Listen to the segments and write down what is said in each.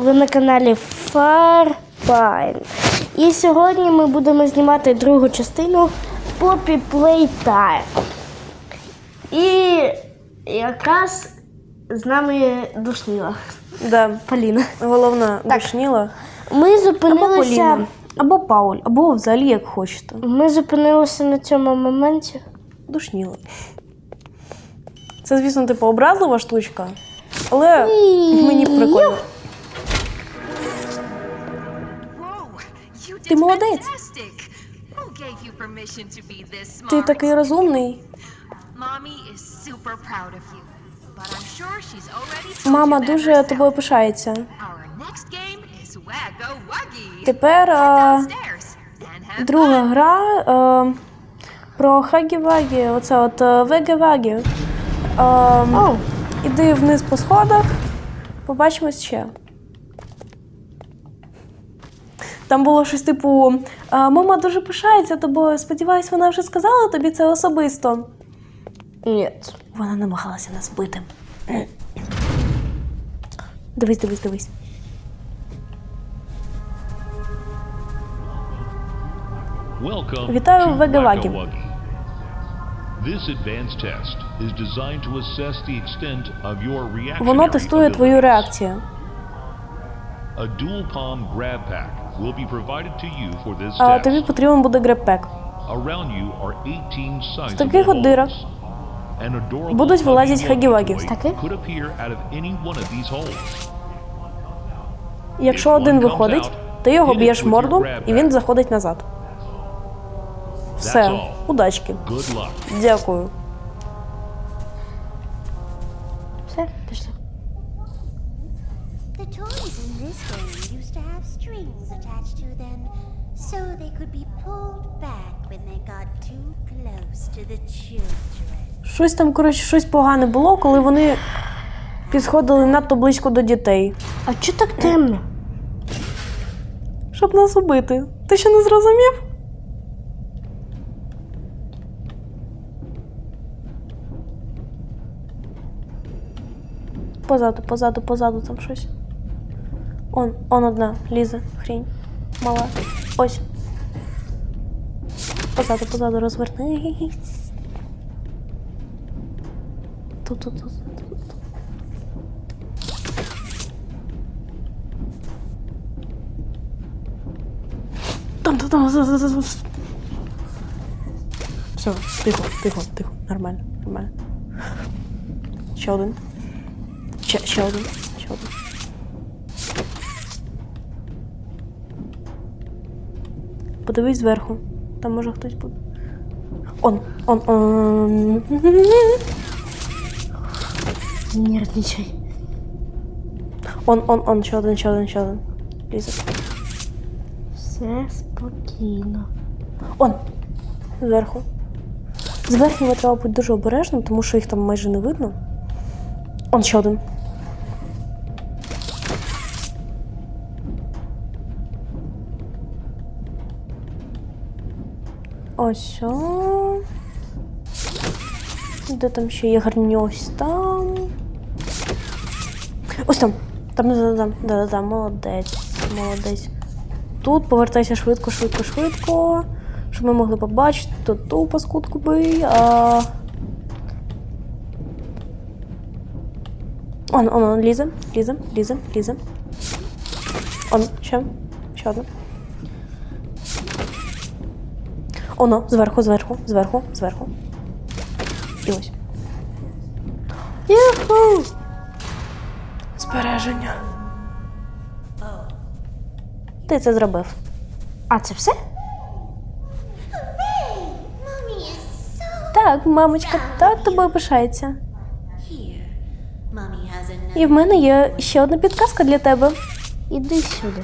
Ви на каналі Farpine. І сьогодні ми будемо знімати другу частину Poppy Playtime. І якраз з нами душніла Да. Поліна. Головна душніла. Ми Або зупинилися. Поліна, або Пауль, або взагалі як хочете. Ми зупинилися на цьому моменті. Душніла. Це, звісно, типу образлива штучка, але мені прикольно. Ти молодець. Ти такий розумний. Мама дуже тобою пишається. Тепер а, друга гра а, про Хагі-Вагі, оце от е, Веге-Вагі. Іди вниз по сходах, побачимось ще. Там було щось типу: мама дуже пишається тобою. Сподіваюсь, вона вже сказала тобі це особисто. ні. Вона намагалася нас бити. Дивись, дивись, дивись. Вітаю в reactionary Воно тестує твою реакцію. A dual palm grab pack will be provided to you for this А test. тобі потрібен буде греппек. Around you are 18 sizable таких от дирок holes. An adorable будуть вилазять Huggy хагі-вагі. З таких? could appear out of any one of these holes. Якщо один виходить, ти його б'єш в морду, і він заходить назад. That's Все, all. удачки. Good luck. Дякую. Щось там, коротше, щось погане було, коли вони підходили надто близько до дітей. А чого так темно? Щоб нас убити. Ти ще не зрозумів? Позаду, позаду, позаду там щось. Он, он одна, лізе, хрінь. Мала. Ось. Позаду, позаду, розвернись. Тут, тут, тут. Там, там, там, там, там, там. Все, тихо, тихо, тихо. Нормально, нормально. Ще один. Ще, ще один. Ще один. Подивись зверху. Там може хтось буде. Он, он, он. Не нервничай. Он, он, он, ще один, ще один, ще один. Ліза. Все спокійно. Он! Зверху. З верхнього треба бути дуже обережним, тому що їх там майже не видно. Он ще один. Ось. Де там ще є гарні ось там. Ось там. Там, там, там, да, да, молодець, молодець. Тут повертайся швидко, швидко, швидко. Щоб ми могли побачити, то ту паскудку бий. А... Он, он, он, лізе, лізе, лізе, лізе. Он, ще, ще одна. Оно, зверху, зверху, зверху, зверху. І ось. Юху! Збереження. Ти це зробив. А це все? Так, мамочка, так тобою пишається. І в мене є ще одна підказка для тебе. Іди сюди.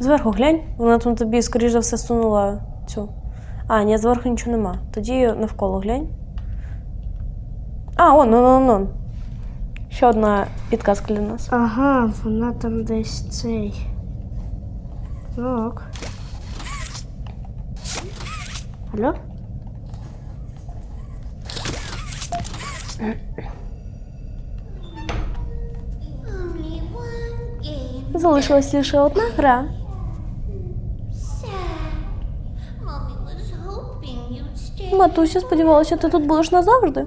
Зверху глянь, вона там тобі, скоріш за все, сунула цю. А, ні, зверху нічого нема. Тоді навколо глянь. А, он, он, он, он. Ще одна підказка для нас. Ага, вона там десь цей. Ну ок. Алло? Залишилась лише одна гра. Матуся сподівалася, ти тут будеш назавжди.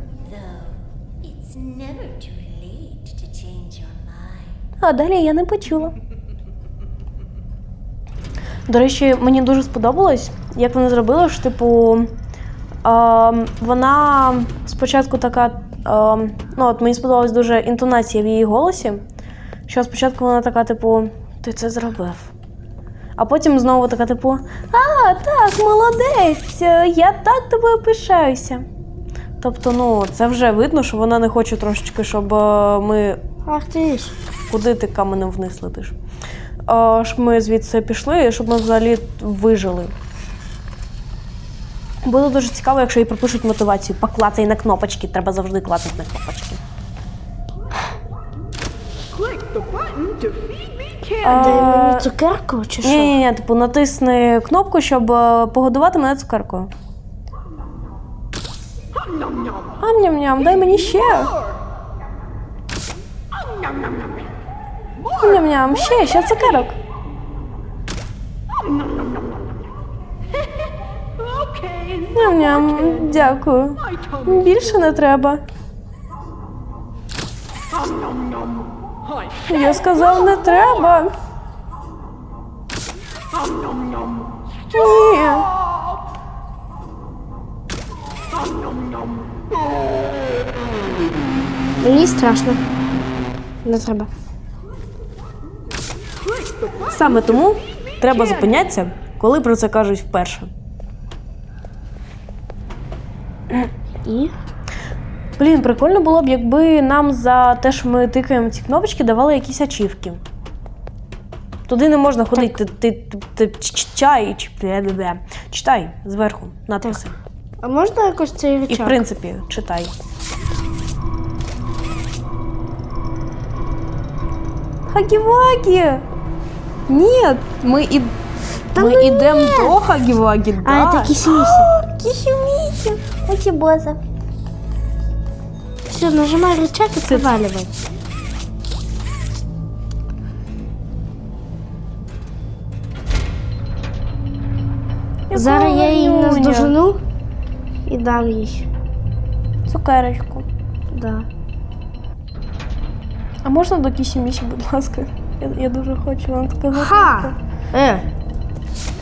А далі я не почула. До речі, мені дуже сподобалось, як вона зробила, що, типу, ем, вона спочатку така. ем, ну, от мені сподобалась дуже інтонація в її голосі. Що спочатку вона така, типу, ти це зробив. А потім знову така, типу, а, так, молодець, я так тобою пишаюся. Тобто, ну, це вже видно, що вона не хоче трошечки, щоб е, ми Ах ти ж. Куди ти каменем вниз летиш? А, щоб ми звідси пішли, щоб ми взагалі вижили. Буде дуже цікаво, якщо їй пропишуть мотивацію. Поклацай на кнопочки, треба завжди клацати на кнопочки. Дай мені цукерку чи що? ні, ні, типу натисни кнопку, щоб е, погодувати мене цукеркою. Ам-ням-ням, дай мені ще. Ням-ням, ще, ще цукерок. Ням-ням, дякую. Більше не треба. Я сказав, не треба. Ні. Мені страшно. Не треба. Саме тому треба зупинятися, коли про це кажуть вперше. І? Блін, прикольно було б, якби нам за те, що ми тикаємо ці кнопочки, давали якісь ачівки. Туди не можна ходити. Ти, ти, ти, ти читай, читай зверху надписи. А можна якось цей І в принципі, читай. Хагі-вагі! Ні, ми, і... ми йдемо до Хагі-вагі, А, да. это кисимиси. Кіхіміхі. Які боза. Все, нажимай рычаг и проваливай. Зараз я її наздожену і дам їй. Цукерочку. Да. А можна до кісімісі, будь ласка? Я, я дуже хочу, вона така Ха! Е,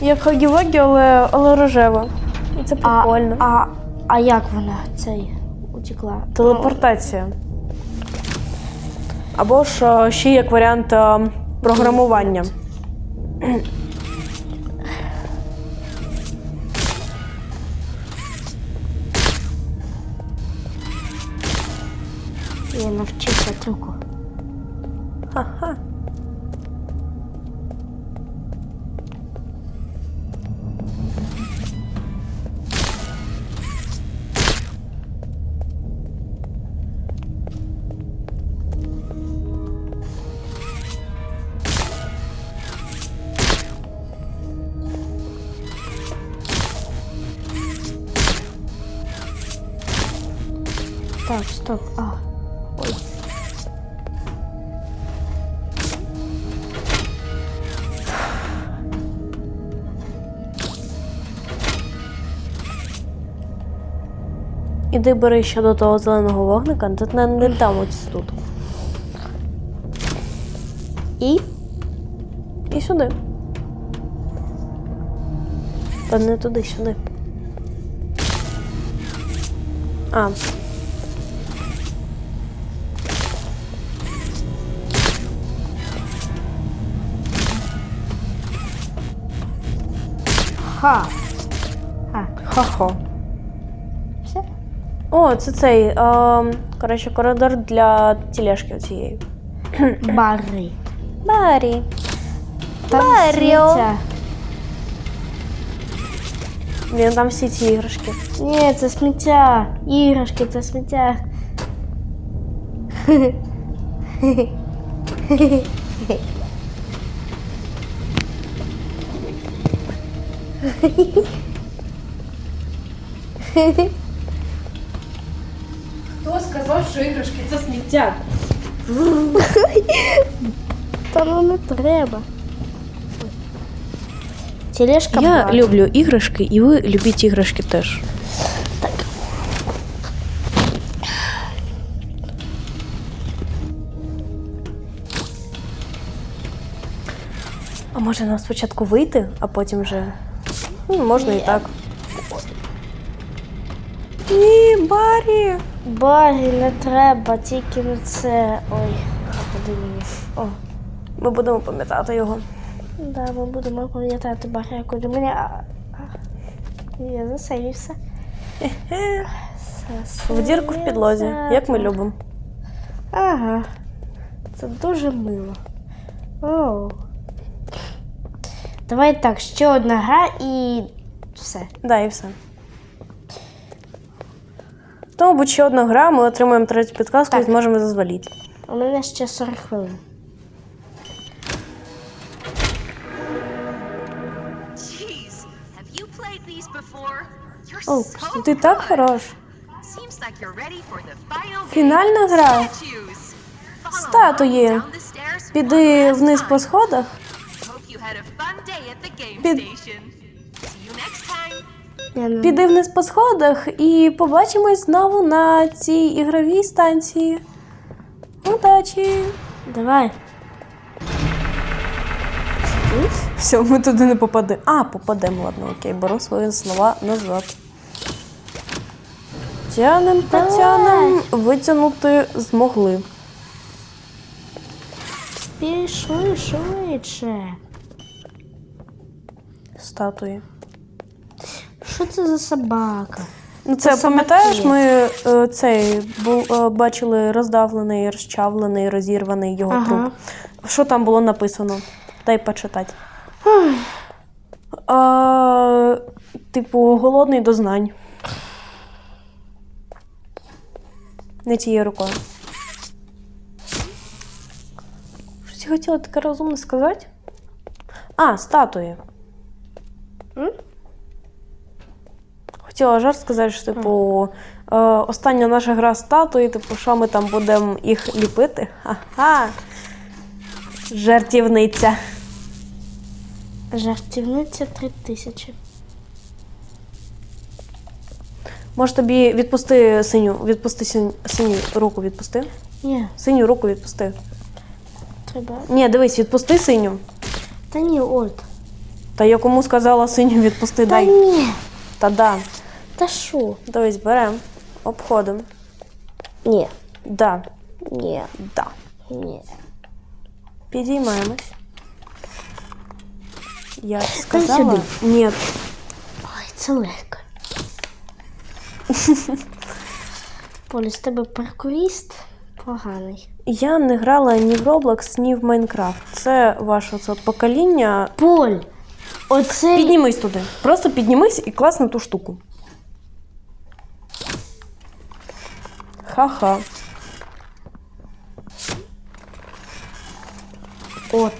Як хагі-вагі, але, але рожева. І це прикольно. а, а як вона цей утекла? Телепортація. Або ж ще як варіант е, програмування. Я навчився трюку. Іди бери ще до того зеленого вогника, тут не, не там ось тут. І. І сюди. Та не туди, сюди. А. Ха. А, Хо-хо. все? О, це цей. Е, коротше, коридор для тележки оцієї. Бари. Барі. Там Маріо. сміття. Він там всі ці іграшки. Ні, це сміття. Іграшки, це сміття. Хто сказав, що іграшки це сміття? Та ну не треба. Тележка Я брат. люблю іграшки, і ви любіть іграшки теж. А може нам спочатку вийти, а потім вже. Ну, можна і так. Ні, Барі! Баги не треба, тільки не це. Ой, мені? О, Ми будемо пам'ятати його. да, ми будемо пам'ятати Баги, мені. А, а. Я засейвився. В дірку в підлозі, як ми любимо. Ага. Це дуже мило. Оу. Давай так, ще одна гра і все. Да, і все. Тому будь ще одна гра, ми отримаємо третю підказку і Так. зможемо зазвалити. У мене ще 40 хвилин. Jeez, have you played these before? You're О, so ти так good. хорош. Seems like you're ready for the final Фінальна гра. Statues. Follow Статуї. along down the stairs one Піди last вниз по time. сходах. Hope you had a fun day at the game Під- station. Піди вниз по сходах і побачимось знову на цій ігровій станції. Удачі! Давай. Все, ми туди не попадемо. А, попадемо, ладно, окей, беру свої слова назад. Тянем, потянем, витягнути змогли. Пішли швидше. Статуї. Що це за собака? Ну, це Це пам'ятаєш, ми е, цей був, е, бачили роздавлений, розчавлений, розірваний його Ага. труп. Що там було написано? Дай почитати. А, типу, голодний до знань. Не тією рукою. Щось я хотіла таке розумне сказати. А, статуї. Хотіла жарт сказати, що, типу, е, остання наша гра статуї, типу, що ми там будемо їх ліпити? Ха-ха. Жартівниця. Жартівниця 3000. Може тобі відпусти синю, відпусти синю, синю руку відпусти? Ні, Синю руку відпусти. треба. Ні, дивись, відпусти синю. Та ні, от. Та я кому сказала синю відпусти, Та дай. ні. Та да. Та що? Дивись, беремо, обходимо. Ні. Да, Ні. да. Ні. Підіймаємось. Я ж сказала. сюди. Ні, Ой, це легко. Полі, з тебе паркуріст поганий. Я не грала ні в Roblox, ні в Майнкрафт. Це ваше це покоління. Поль! Оце. Піднімись туди. Просто піднімись і клас на ту штуку. Ха-ха. От.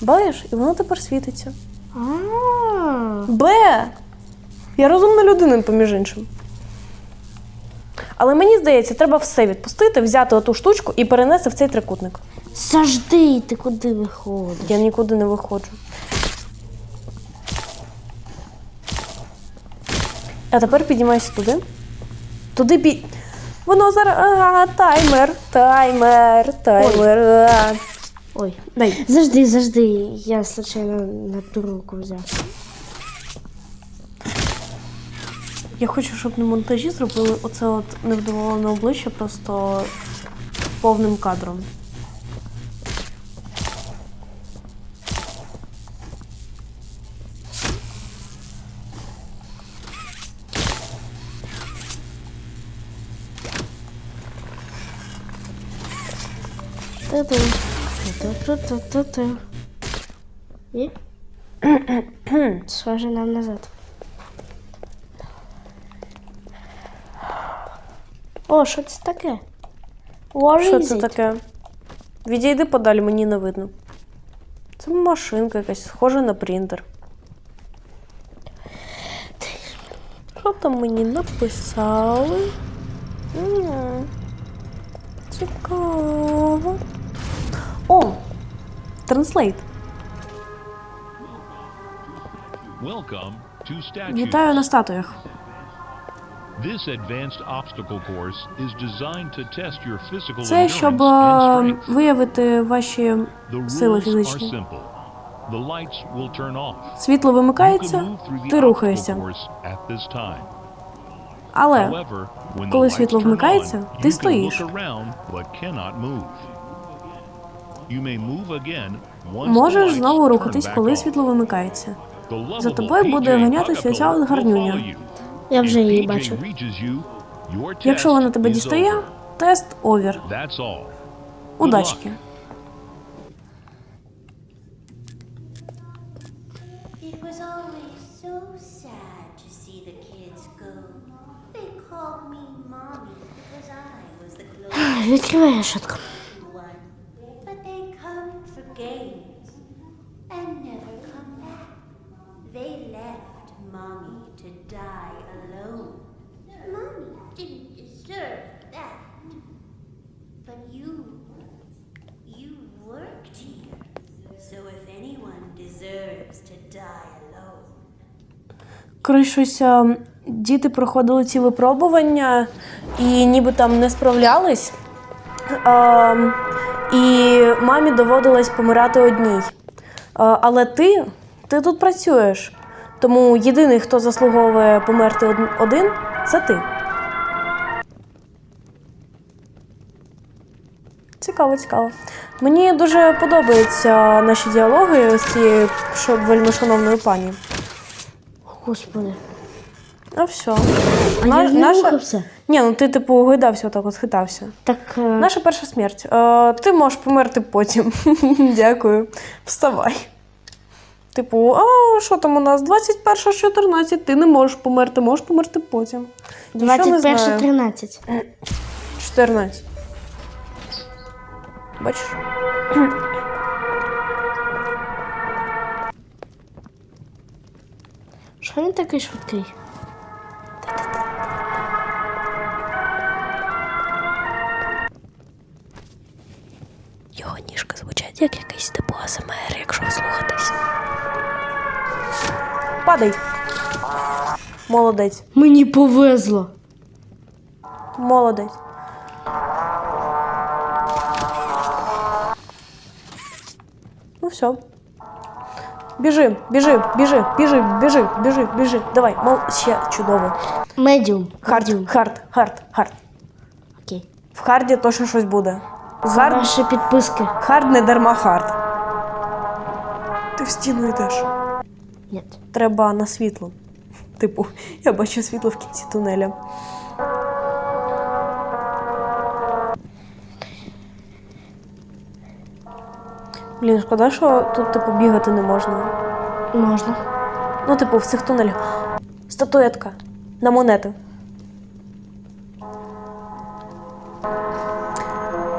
Бачиш, і воно тепер світиться. А. Б. Я розумна людина, поміж іншим. Але мені здається, треба все відпустити, взяти оту штучку і перенести в цей трикутник. Завжди ти куди виходиш? Я нікуди не виходжу. А тепер піднімайся туди. Туди пі. Воно зараз. А, таймер. Таймер. Таймер. Ой, Ой. Дай. Завжди, завжди. Я случайно на ту руку взяв. Я хочу, щоб на монтажі зробили оце от невдоволене обличчя просто повним кадром. Ту-ту. Ту-ту-ту-ту-ту. І? Схоже нам назад. О, що це таке? What Що is це it? таке? Відійди подалі, мені не видно. Це машинка якась, схожа на принтер. Що там мені написали? М, Цікаво. О! Statues. Вітаю на статуях. This advanced obstacle course is designed to test your physical Це щоб endurance and е, strength. виявити ваші сили фізичні. simple. The lights will turn off. Світло вимикається, ти рухаєшся. Але коли світло вмикається, ти стоїш. Можеш знову рухатись, коли світло вимикається. За тобою буде ганятися ця от гарнюня. Я вже її бачу. Якщо вона тебе дістає, тест овір. Удачки. luck. It die alone. Mommy didn't deserve that. But you, you worked here. So if anyone deserves to die alone, а, діти проходили ці випробування і ніби там не справлялись. А, і мамі доводилось помирати одній. А, але ти, ти тут працюєш. Тому єдиний, хто заслуговує померти один, це ти. Цікаво, цікаво. Мені дуже подобаються наші діалоги з цією вельмишановною пані. Господи. А все. А я ж не рухався. Ні, ну ти типу гойдався отак, от хитався. Так. е, Наша перша смерть. Е, ти можеш померти потім. Дякую. Вставай. Типу, а що там у нас? 21.14, ти не можеш померти, можеш померти потім. Нічого не 21 знаю. 13. 14. Бачиш? Що він такий швидкий? Його ніжки звучать як якийсь типу АСМР, якщо вслухатись. Падай. Молодець. Мені повезло. Молодець. Ну все. Біжи, біжи, біжи, біжи, біжи, біжи, біжи. Давай, мол, ще чудово. Медіум. Хард, хард, хард, хард. Окей. В харді точно щось буде. Хард, Ваші підписки. хард не дарма хард. Ти в стіну йдеш. Ні. Треба на світло. Типу, я бачу світло в кінці тунеля. Блін, шкода, що тут, типу, бігати не можна. Можна. Ну, типу, в цих тунелях. Статуетка на монети.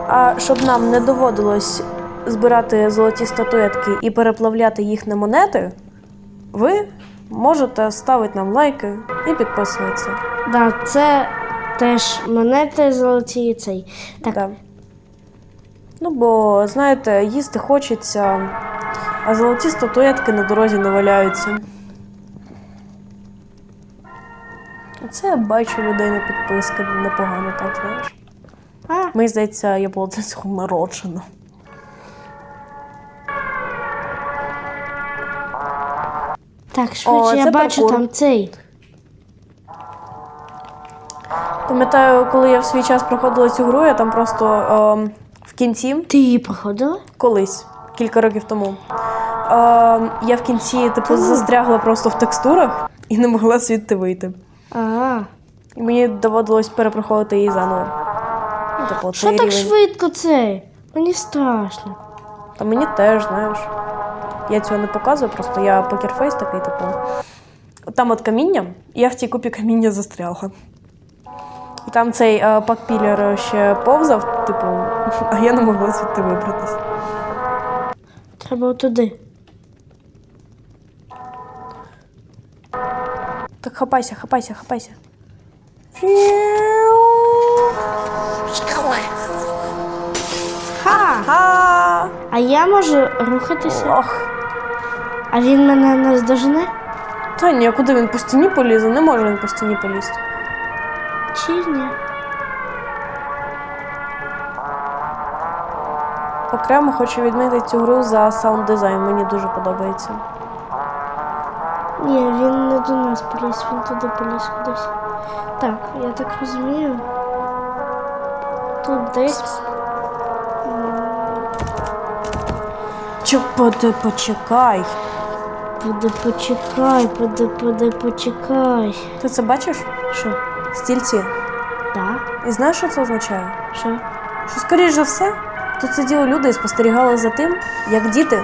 А щоб нам не доводилось збирати золоті статуетки і переплавляти їх на монети, ви можете ставити нам лайки і підписуватися. Да, це теж монети золоті і цей. Так, Да. Ну, бо, знаєте, їсти хочеться, а золоті статуетки на дорозі не валяються. Це я бачу людей на підписки непогано, так знаєш. А. Мені здається, я була це цього так, швидше, О, я це бачу паркур. там цей. Пам'ятаю, коли я в свій час проходила цю гру, я там просто ем, в кінці Ти її проходила? колись, кілька років тому. Ем, я в кінці типу застрягла просто в текстурах і не могла звідти вийти. А, І мені доводилось перепроходити її заново. Ну, типу, що цей так рівень. швидко цей? Мені страшно. Та мені теж, знаєш. Я цього не показую, просто я покерфейс такий, типу. Там от каміння, і я в цій купі каміння застрягла. І там цей е, пакпілер ще повзав, типу, а я не могла звідти вибратись. Треба туди. Так хапайся, хапайся, хапайся. Ха! Ха! А я можу рухатися? Ох. А він мене наздожене? Та ні, а куди він по стіні полізе? Не може він по стіні полізти. Чи ні? Окремо хочу відмітити цю гру за саунд дизайн. Мені дуже подобається. Ні, він не до нас поліз, він туди поліз кудись. Так, я так розумію. Тут десь. Чи поди, почекай. Поди почекай, поди, поди почекай. Ти це бачиш? Що? Стільці. Да? І знаєш, що це означає? Що? Що, скоріш за все, тут сиділи люди і спостерігали за тим, як діти.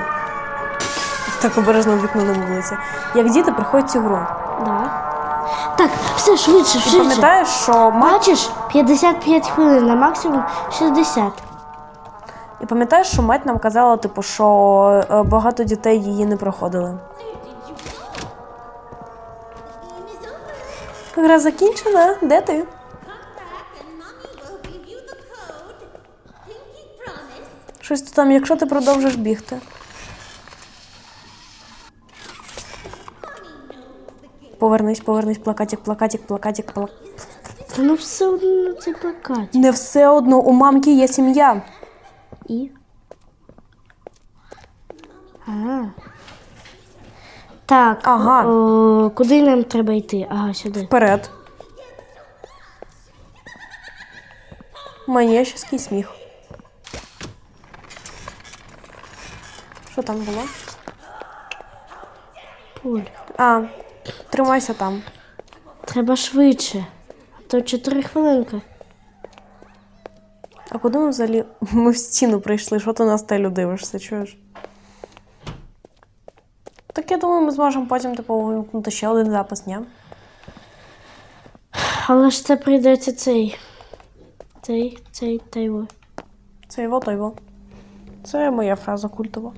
Так обережно в вікно не вулиця. Як діти приходять цю гру. Да. Так, все швидше, І швидше. пам'ятаєш, що мать Бачиш, 55 хвилин, на максимум 60. І пам'ятаєш, що мать нам казала, типу, що е, багато дітей її не проходили. Гра закінчена. Де ти? Щось там, якщо ти продовжиш бігти. Повернись, повернись, плакатик, плакатик, плакатик, плак. Та ну все одно це плакат. Не все одно у мамки є сім'я. І. А. Так. Ага. О, куди нам треба йти? Ага, сюди. Вперед. Манєчний сміх. Що там було? Пуль. А, тримайся там. Треба швидше. А то 4 хвилинки. А куди ми взагалі? Ми в стіну прийшли, що ти на стелю дивишся, чуєш? Я думаю, ми зможемо потім типу вимкнути ще один запис, ні? Але ж це прийдеться цей. Цей, цей, та його. Це його, то його. Це моя фраза культова.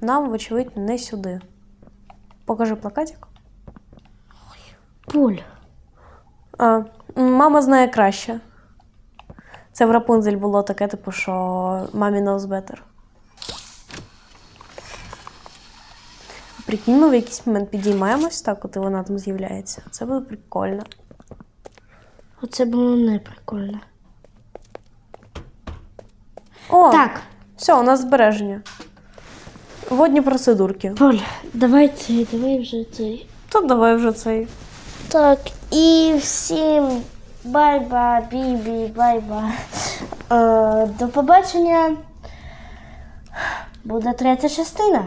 Нам, вочевидь, не сюди. Покажи плакатик. Пуль. А, мама знає краще. Це в Рапунзель було таке, типу, що мамі knows better. Прикинь, ми в якийсь момент підіймаємось так, от і вона там з'являється. Це буде прикольно. Оце було не прикольно. О, Так, все, у нас збереження. Водні процедурки. Поль, давай цей, давай вже цей. То давай вже цей. Так, і всім бай-бай, бібі, бай-бай. Е, до побачення. Буде третя частина.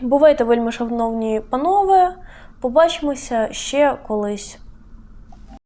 Бувайте, вельми шановні панове. Побачимося ще колись.